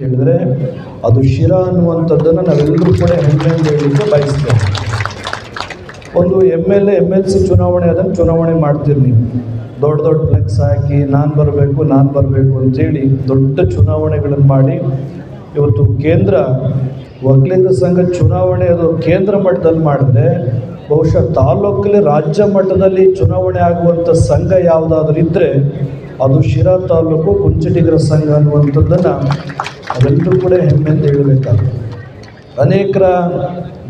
ಹೇಳಿದ್ರೆ ಅದು ಶಿರ ಅನ್ನುವಂಥದ್ದನ್ನು ನಾವೆಲ್ಲರೂ ಕೂಡ ಹೆಮ್ಮೆಯಿಂದ ಹೇಳಲಿಕ್ಕೆ ಬಯಸ್ತೇವೆ. ಒಂದು M L A M L C ಚುನಾವಣೆ ಅದನ್ನು ಚುನಾವಣೆ ಮಾಡ್ತೀರಿ ನೀವು. ದೊಡ್ಡ ದೊಡ್ಡ ಫ್ಲೆಕ್ಸ್ ಹಾಕಿ, ನಾನು ಬರಬೇಕು ನಾನು ಬರಬೇಕು ಅಂತೇಳಿ ದೊಡ್ಡ ಚುನಾವಣೆಗಳನ್ನು ಮಾಡಿ ಇವತ್ತು ಕೇಂದ್ರ ಒಕ್ಕಲಿಗರ ಸಂಘ ಚುನಾವಣೆ ಅದು ಕೇಂದ್ರ ಮಟ್ಟದಲ್ಲಿ ಮಾಡಿದ್ರೆ ಬಹುಶಃ ತಾಲೂಕಲ್ಲಿ ರಾಜ್ಯ ಮಟ್ಟದಲ್ಲಿ ಚುನಾವಣೆ ಆಗುವಂಥ ಸಂಘ ಯಾವುದಾದ್ರೂ ಇದ್ದರೆ ಅದು ಶಿರಾ ತಾಲೂಕು, ಕುಂಚಟಿಗರ ಸಂಘ ಅನ್ನುವಂಥದ್ದನ್ನು ಅವೆಲ್ಲರೂ ಕೂಡ ಹೆಮ್ಮೆಯಿಂದ ಹೇಳಬೇಕಾಗ್ತದೆ ಅನೇಕರ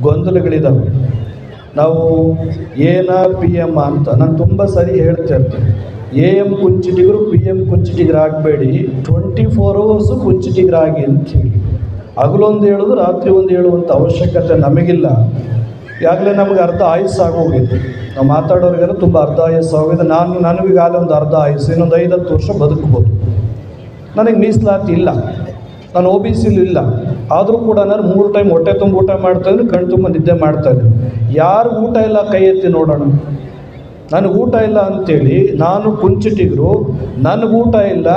ಗೊಂದಲಗಳಿದ್ದಾವೆ ನಾವು ಏನ ಪಿ ಎಂ ಅಂತ ನಾನು ತುಂಬ ಸರಿ ಹೇಳ್ತಾ ಇರ್ತೇನೆ. ಎ ಎಂ ಕುಂಚಿಟಿಗರು ಪಿ ಎಂ ಕುಂಚಿಟಿಗರು ಆಗಬೇಡಿ ಟ್ವೆಂಟಿ ಫೋರ್ ಅವರ್ಸು ಕುಂಚಿಟಿಗರಾಗಿ ಅಂತ ಹೇಳಿ. ಹಗಲೊಂದು ಹೇಳೋದು, ರಾತ್ರಿ ಒಂದು ಹೇಳುವಂಥ ಅವಶ್ಯಕತೆ ನಮಗಿಲ್ಲ. ಈಗಾಗಲೇ ನಮಗೆ ಅರ್ಧ ಆಯುಸ್ಸು ಆಗೋಗಿತ್ತು ನಾವು ಮಾತಾಡೋರಿಗೆಲ್ಲ ತುಂಬ ಅರ್ಧ ಆಯಸ್ಸು ಆಗೋಗಿದೆ. ನಾನು ನನಗೀಗಾಗಲೇ ಒಂದು ಅರ್ಧ ಆಯುಸ್ಸು, ಇನ್ನೊಂದು ಐದು ಹತ್ತು ವರ್ಷ ಬದುಕ್ಬೋದು. ನನಗೆ ಮೀಸಲಾತಿ ಇಲ್ಲ. ನಾನು ಒ ಬಿ ಸಿಲಿ ಇಲ್ಲ. ಆದರೂ ಕೂಡ ನಾನು ಮೂರು ಟೈಮ್ ಹೊಟ್ಟೆ ತುಂಬ ಊಟ ಮಾಡ್ತಾ ಇದ್ದೀನಿ ಕಣ್ಣು ತುಂಬ ನಿದ್ದೆ ಮಾಡ್ತಾ ಇದ್ದೀನಿ ಯಾರು ಊಟ ಇಲ್ಲ ಕೈ ಎತ್ತಿ ನೋಡೋಣ. ನನಗೆ ಊಟ ಇಲ್ಲ ಅಂತೇಳಿ ನಾನು ಕುಂಚಿಟಿಗರು ನನಗೆ ಊಟ ಇಲ್ಲ,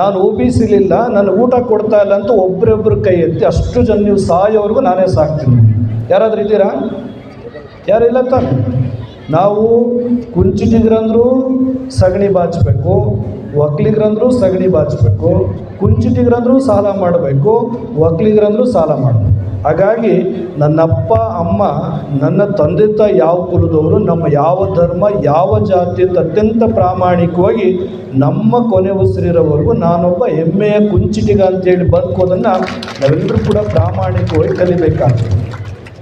ನಾನು ಒ ಬಿ ಸಿಲಿಲ್ಲ ನನಗೆ ಊಟ ಕೊಡ್ತಾ ಇಲ್ಲ ಅಂತ ಒಬ್ಬರೊಬ್ಬರು ಕೈ ಎತ್ತಿ ಅಷ್ಟು ಜನ ನೀವು ಸಾಯೋವರೆಗೂ ನಾನೇ ಸಾಕ್ತೀನಿ. ಯಾರಾದರೂ ಇದ್ದೀರಾ? ಯಾರಿಲ್ಲ ತಾನೆ? ನಾವು ಕುಂಚಿಟ್ಟಿದ್ರಂದ್ರೂ ಸಗಣಿ ಬಾಚಬೇಕು ಒಕ್ಲಿಗ್ರಂದ್ರು ಸಗಣಿ ಬಾಚಬೇಕು, ಕುಂಚಿಟಿಗರಂದ್ರೂ ಸಾಲ ಮಾಡಬೇಕು ಒಕ್ಲಿಗ್ರಂದ್ರು ಸಾಲ ಮಾಡಬೇಕು. ಹಾಗಾಗಿ ನನ್ನಪ್ಪ, ಅಮ್ಮ, ನನ್ನ ತಂದೆ, ತಾಯಿ ಯಾವ ಕುಲದವರು, ನಮ್ಮ ಯಾವ ಧರ್ಮ, ಯಾವ ಜಾತಿ ಅಂತ ಅತ್ಯಂತ ಪ್ರಾಮಾಣಿಕವಾಗಿ ನಮ್ಮ ಕೊನೆ ಉಸಿರಿರೋವರೆಗೂ ನಾನೊಬ್ಬ ಹೆಮ್ಮೆಯ ಕುಂಚಿಟಿಗ ಅಂತೇಳಿ ಬದುಕೋದನ್ನು ನಾವೆಲ್ಲರೂ ಕೂಡ ಪ್ರಾಮಾಣಿಕವಾಗಿ ಕಲಿಬೇಕಾಗ್ತದೆ.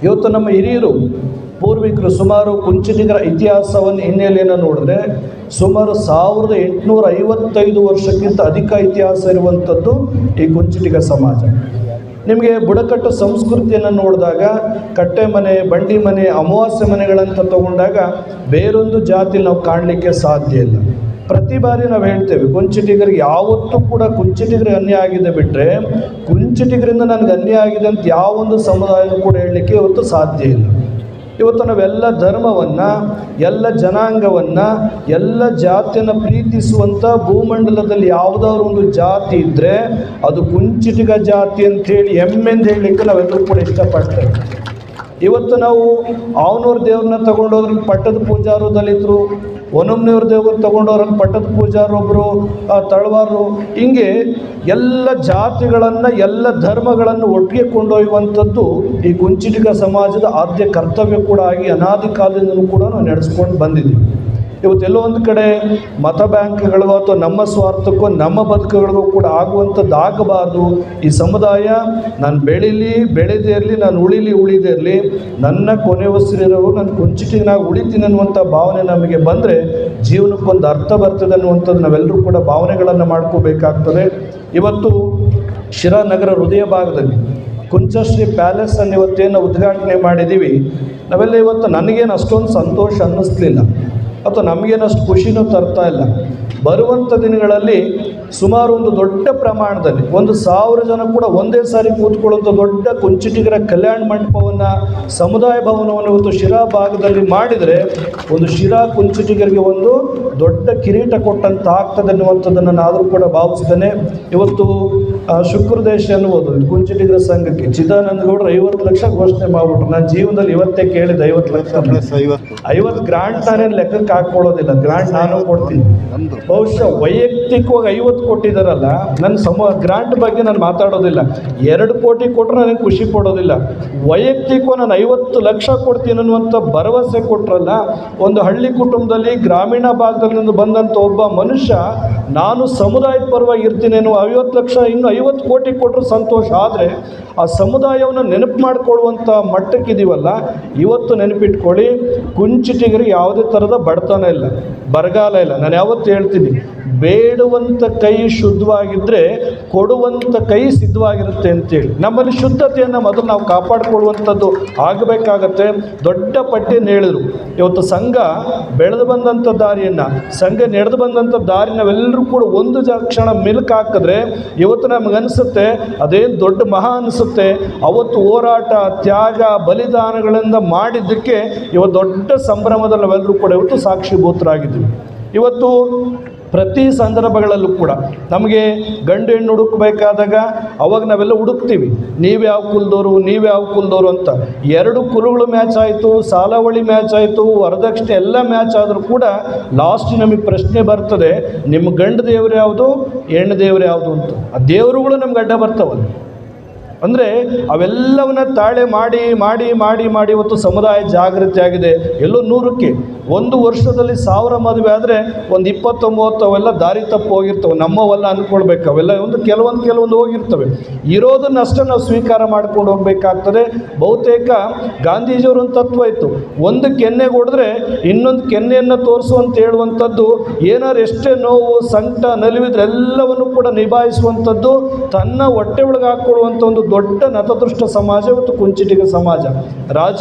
ಇವತ್ತು ನಮ್ಮ ಹಿರಿಯರು ಪೂರ್ವಿಕರು ಸುಮಾರು ಕುಂಚಿಟಿಗರ ಇತಿಹಾಸವನ್ನು ಹಿನ್ನೆಲೆಯನ್ನು ನೋಡಿದ್ರೆ ಸುಮಾರು ಸಾವಿರದ ಎಂಟುನೂರ ಐವತ್ತೈದು ವರ್ಷಕ್ಕಿಂತ ಅಧಿಕ ಇತಿಹಾಸ ಇರುವಂಥದ್ದು ಈ ಕುಂಚಿಟಿಗ ಸಮಾಜ. ನಿಮಗೆ ಬುಡಕಟ್ಟು ಸಂಸ್ಕೃತಿಯನ್ನು ನೋಡಿದಾಗ, ಕಟ್ಟೆ ಮನೆ, ಬಂಡಿ ಮನೆ, ಅಮಾವಾಸ್ಯೆ ಮನೆಗಳಂತ ತಗೊಂಡಾಗ ಬೇರೊಂದು ಜಾತಿ ನಾವು ಕಾಣಲಿಕ್ಕೆ ಸಾಧ್ಯ ಇಲ್ಲ. ಪ್ರತಿ ಬಾರಿ ನಾವು ಹೇಳ್ತೇವೆ, ಕುಂಚಿಟಿಗರಿಗೆ ಯಾವತ್ತೂ ಕೂಡ ಕುಂಚಿಟಿಗರಿಗೆ ಅನ್ಯ ಆಗಿದೆ ಬಿಟ್ಟರೆ ಕುಂಚಿಟಿಗರಿಂದ ನನಗೆ ಅನ್ಯಾಯ ಆಗಿದೆ ಅಂತ ಯಾವೊಂದು ಸಮುದಾಯನೂ ಕೂಡ ಹೇಳಲಿಕ್ಕೆ ಇವತ್ತು ಸಾಧ್ಯ ಇಲ್ಲ. ಇವತ್ತು ನಾವೆಲ್ಲ ಧರ್ಮವನ್ನು, ಎಲ್ಲ ಜನಾಂಗವನ್ನು, ಎಲ್ಲ ಜಾತಿಯನ್ನು ಪ್ರೀತಿಸುವಂಥ ಭೂಮಂಡಲದಲ್ಲಿ ಯಾವುದಾದ್ರು ಒಂದು ಜಾತಿ ಇದ್ದರೆ ಅದು ಕುಂಚಿಟಿಗ ಜಾತಿ ಅಂತೇಳಿ ಹೆಮ್ಮೆಂದು ಹೇಳಲಿಕ್ಕೆ ನಾವೆಲ್ಲರೂ ಕೂಡ ಇಷ್ಟಪಡ್ತೇವೆ. ಇವತ್ತು ನಾವು ಅವನವ್ರ ದೇವ್ರನ್ನ ತಗೊಂಡೋದ್ರಲ್ಲಿ ಪಟ್ಟದ ಪೂಜಾರು ದಲಿತರು ಒನಮ್ನವ್ರ ದೇವ್ರ ತಗೊಂಡವ್ರಲ್ಲಿ ಪಟ್ಟದ ಪೂಜಾರೊಬ್ಬರು ತಳವಾರರು, ಹಿಂಗೆ ಎಲ್ಲ ಜಾತಿಗಳನ್ನು, ಎಲ್ಲ ಧರ್ಮಗಳನ್ನು ಒಟ್ಟಿಗೆ ಕೊಂಡೊಯ್ಯುವಂಥದ್ದು ಈ ಕುಂಚಿಟಿಗ ಸಮಾಜದ ಆದ್ಯ ಕರ್ತವ್ಯ ಕೂಡ ಆಗಿ ಅನಾದಿ ಕಾಲದಿಂದಲೂ ಕೂಡ ನಾವು ನಡೆಸ್ಕೊಂಡು ಬಂದಿದ್ದೀವಿ. ಇವತ್ತೆಲ್ಲೋ ಒಂದು ಕಡೆ ಮತ ಬ್ಯಾಂಕ್ಗಳಿಗೋ ಅಥವಾ ನಮ್ಮ ಸ್ವಾರ್ಥಕ್ಕೋ, ನಮ್ಮ ಬದುಕುಗಳಿಗೂ ಕೂಡ ಆಗುವಂಥದ್ದು ಆಗಬಾರ್ದು ಈ ಸಮುದಾಯ ನಾನು ಬೆಳೀಲಿ, ಬೆಳೆದೇ ಇರಲಿ, ನಾನು ಉಳಿಲಿ, ಉಳಿದೇ ಇರಲಿ, ನನ್ನ ಕೊನೆ ಉಸಿರಿರೋರು ನಾನು ಕುಂಚಿಟಿನಾಗ ಉಳಿತೀನಿ ಅನ್ನುವಂಥ ಭಾವನೆ ನಮಗೆ ಬಂದರೆ ಜೀವನಕ್ಕೊಂದು ಅರ್ಥ ಬರ್ತದೆ ಅನ್ನುವಂಥದ್ದು ನಾವೆಲ್ಲರೂ ಕೂಡ ಭಾವನೆಗಳನ್ನು ಮಾಡ್ಕೋಬೇಕಾಗ್ತದೆ. ಇವತ್ತು ಶಿರಾನಗರ ಹೃದಯ ಭಾಗದಲ್ಲಿ ಕುಂಚಶ್ರೀ ಪ್ಯಾಲೇಸನ್ನು ಇವತ್ತೇನು ಉದ್ಘಾಟನೆ ಮಾಡಿದ್ದೀವಿ ನಾವೆಲ್ಲ ಇವತ್ತು ನನಗೇನು ಅಷ್ಟೊಂದು ಸಂತೋಷ ಅನ್ನಿಸ್ಲಿಲ್ಲ. ಅಥವಾ ನಮಗೇನಷ್ಟು ಖುಷಿನೂ ತರ್ತಾ ಇಲ್ಲ. ಬರುವಂಥ ದಿನಗಳಲ್ಲಿ ಸುಮಾರು ಒಂದು ದೊಡ್ಡ ಪ್ರಮಾಣದಲ್ಲಿ ಒಂದು ಸಾವಿರ ಜನ ಕೂಡ ಒಂದೇ ಸಾರಿ ಕೂತ್ಕೊಳ್ಳುವಂಥ ದೊಡ್ಡ ಕುಂಚಿಟಿಗರ ಕಲ್ಯಾಣ ಮಂಟಪವನ್ನು, ಸಮುದಾಯ ಭವನವನ್ನು ಇವತ್ತು ಶಿರಾ ಭಾಗದಲ್ಲಿ ಮಾಡಿದರೆ ಒಂದು ಶಿರಾ ಕುಂಚಿಟಿಗರಿಗೆ ಒಂದು ದೊಡ್ಡ ಕಿರೀಟ ಕೊಟ್ಟಂತ ಆಗ್ತದೆ ಅನ್ನುವಂಥದ್ದನ್ನು ನಾದರೂ ಕೂಡ ಭಾವಿಸ್ತೇನೆ. ಇವತ್ತು ಆ, ಶುಕ್ರದೇಶ ಅನ್ನುವುದು ಕುಂಚಿಟಿಗರ ಸಂಘಕ್ಕೆ. ಚಿದಾನಂದ ಗೌಡರು ಐವತ್ತು ಲಕ್ಷ ಘೋಷಣೆ ಮಾಡ್ಬಿಟ್ರು. ನಾನು ಜೀವನದಲ್ಲಿ ಇವತ್ತೇ ಕೇಳಿದ ಐವತ್ತು ಲಕ್ಷ ಐವತ್ತು. ಐವತ್ತು ಗ್ರಾಂಟ್ ನಾನೇನು ಲೆಕ್ಕಕ್ಕೆ ಹಾಕ್ಕೊಳ್ಳೋದಿಲ್ಲ. ಗ್ರಾಂಟ್ ನಾನು ಕೊಡ್ತೀನಿ. ಬಹುಶಃ ವೈಯಕ್ತಿಕವಾಗಿ ಐವತ್ತು ಕೊಟ್ಟಿದ್ದಾರಲ್ಲ ನನ್ನ ಸಮ ಗ್ರಾಂಟ್ ಬಗ್ಗೆ ನಾನು ಮಾತಾಡೋದಿಲ್ಲ. ಎರಡು ಕೋಟಿ ಕೊಟ್ಟರೆ ನನಗೆ ಖುಷಿ ಪಡೋದಿಲ್ಲ. ವೈಯಕ್ತಿಕವಾಗಿ ನಾನು ಐವತ್ತು ಲಕ್ಷ ಕೊಡ್ತೀನಿ ಅನ್ನುವಂಥ ಭರವಸೆ ಕೊಟ್ರಲ್ಲ ಒಂದು ಹಳ್ಳಿ ಕುಟುಂಬದಲ್ಲಿ ಗ್ರಾಮೀಣ ಭಾಗದಲ್ಲಿ ಬಂದಂಥ ಒಬ್ಬ ಮನುಷ್ಯ ನಾನು ಸಮುದಾಯದ ಪರವಾಗಿ ಇರ್ತೀನಿ ಅನ್ನೋ ಐವತ್ತು ಲಕ್ಷ, ಇನ್ನು ಐವತ್ತು ಕೋಟಿ ಕೊಟ್ಟರು ಸಂತೋಷ. ಆದರೆ ಆ ಸಮುದಾಯವನ್ನು ನೆನಪು ಮಾಡಿಕೊಳ್ಳುವಂಥ ಮಟ್ಟಕ್ಕಿದೀವಲ್ಲ, ಇವತ್ತು ನೆನಪಿಟ್ಕೊಳ್ಳಿ ಕುಂಚಿಟಿಗರಿಗೆ ಯಾವುದೇ ಥರದ ಬಡತನ ಇಲ್ಲ, ಬರಗಾಲ ಇಲ್ಲ. ನಾನು ಯಾವತ್ತು ಹೇಳ್ತೀನಿ ಬೇಡುವಂಥ ಕೈ ಶುದ್ಧವಾಗಿದ್ದರೆ ಕೊಡುವಂಥ ಕೈ ಸಿದ್ಧವಾಗಿರುತ್ತೆ ಅಂತೇಳಿ. ನಮ್ಮಲ್ಲಿ ಶುದ್ಧತೆಯನ್ನು ಮೊದಲು ನಾವು ಕಾಪಾಡಿಕೊಳ್ಳುವಂಥದ್ದು ಆಗಬೇಕಾಗತ್ತೆ. ದೊಡ್ಡ ಪಟ್ಟಿಯನ್ನು ಹೇಳಿದರು. ಇವತ್ತು ಸಂಘ ಬೆಳೆದು ಬಂದಂಥ ದಾರಿಯನ್ನು, ಸಂಘ ನಡೆದು ಬಂದಂಥ ದಾರಿ ನಾವೆಲ್ಲರೂ ಕೂಡ ಒಂದು ಜ ಕ್ಷಣ ಮಿಲ್ಕ್ ಹಾಕಿದ್ರೆ ಇವತ್ತು ನಮಗನ್ಸುತ್ತೆ ಅದೇನು ದೊಡ್ಡ ಮಹಾ ಅನಿಸುತ್ತೆ. ಅವತ್ತು ಹೋರಾಟ, ತ್ಯಾಗ, ಬಲಿದಾನಗಳಿಂದ ಮಾಡಿದ್ದಕ್ಕೆ ಇವತ್ತು ದೊಡ್ಡ ಸಂಭ್ರಮದಲ್ಲಿ ನಾವೆಲ್ಲರೂ ಕೂಡ ಇವತ್ತು ಸಾಕ್ಷಿಭೂತರಾಗಿದ್ದೀವಿ. ಇವತ್ತು ಪ್ರತಿ ಸಂದರ್ಭಗಳಲ್ಲೂ ಕೂಡ ನಮಗೆ ಗಂಡು ಹೆಣ್ಣು ಹುಡುಕಬೇಕಾದಾಗ ಅವಾಗ ನಾವೆಲ್ಲ ಹುಡುಕ್ತೀವಿ. ನೀವು ಯಾವ ಕುಲದವರು ನೀವು ಯಾವ ಕುಲದವರು ಅಂತ. ಎರಡು ಕುಲಗಳು ಮ್ಯಾಚ್ ಆಯಿತು, ಸಾಲಾವಳಿ ಮ್ಯಾಚ್ ಆಯಿತು, ವರದಕ್ಷಿಣೆ ಎಲ್ಲ ಮ್ಯಾಚ್ ಆದರೂ ಕೂಡ ಲಾಸ್ಟ್ ನಮಗೆ ಪ್ರಶ್ನೆ ಬರ್ತದೆ, ನಿಮ್ಮ ಗಂಡು ದೇವರು ಯಾವುದು, ಹೆಣ್ಣು ದೇವರು ಯಾವುದು ಅಂತ. ಆ ದೇವರುಗಳು ನಮ್ಗೆ ಅಡ್ಡ ಬರ್ತಾವಲ್ಲ ಅಂದರೆ ಅವೆಲ್ಲವನ್ನ ತಾಳೆ ಮಾಡಿ ಮಾಡಿ ಮಾಡಿ ಮಾಡಿ ಇವತ್ತು ಸಮುದಾಯ ಜಾಗೃತಿ ಆಗಿದೆ ಎಲ್ಲೋ ನೂರಕ್ಕೆ. ಒಂದು ವರ್ಷದಲ್ಲಿ ಸಾವಿರ ಮದುವೆ ಆದರೆ ಒಂದು ಇಪ್ಪತ್ತು ಮೂವತ್ತು ಅವೆಲ್ಲ ದಾರಿ ತಪ್ಪು ಹೋಗಿರ್ತವೆ. ನಮ್ಮವೆಲ್ಲ ಅಂದ್ಕೊಳ್ಬೇಕು. ಅವೆಲ್ಲ ಒಂದು ಕೆಲವೊಂದು ಕೆಲವೊಂದು ಹೋಗಿರ್ತವೆ. ಇರೋದನ್ನಷ್ಟೇ ನಾವು ಸ್ವೀಕಾರ ಮಾಡ್ಕೊಂಡು ಹೋಗ್ಬೇಕಾಗ್ತದೆ. ಬಹುತೇಕ ಗಾಂಧೀಜಿಯವರು ಒಂದು ತತ್ವ ಇತ್ತು. ಒಂದು ಕೆನ್ನೆಗೆ ಹೊಡೆದ್ರೆ ಇನ್ನೊಂದು ಕೆನ್ನೆಯನ್ನು ತೋರಿಸು ಅಂತ ಹೇಳುವಂಥದ್ದು, ಏನಾರು ಎಷ್ಟೇ ನೋವು, ಸಂಕಟ, ನಲಿವಿದ್ರೆ ಎಲ್ಲವನ್ನು ಕೂಡ ನಿಭಾಯಿಸುವಂಥದ್ದು, ತನ್ನ ಹೊಟ್ಟೆ ಒಳಗೆ ಹಾಕ್ಕೊಳ್ಳುವಂಥ ಒಂದು ದೊಡ್ಡ ನತದೃಷ್ಟ ಸಮಾಜ ಮತ್ತು ಕುಂಚಿಟಿಗ ಸಮಾಜ. ರಾಜ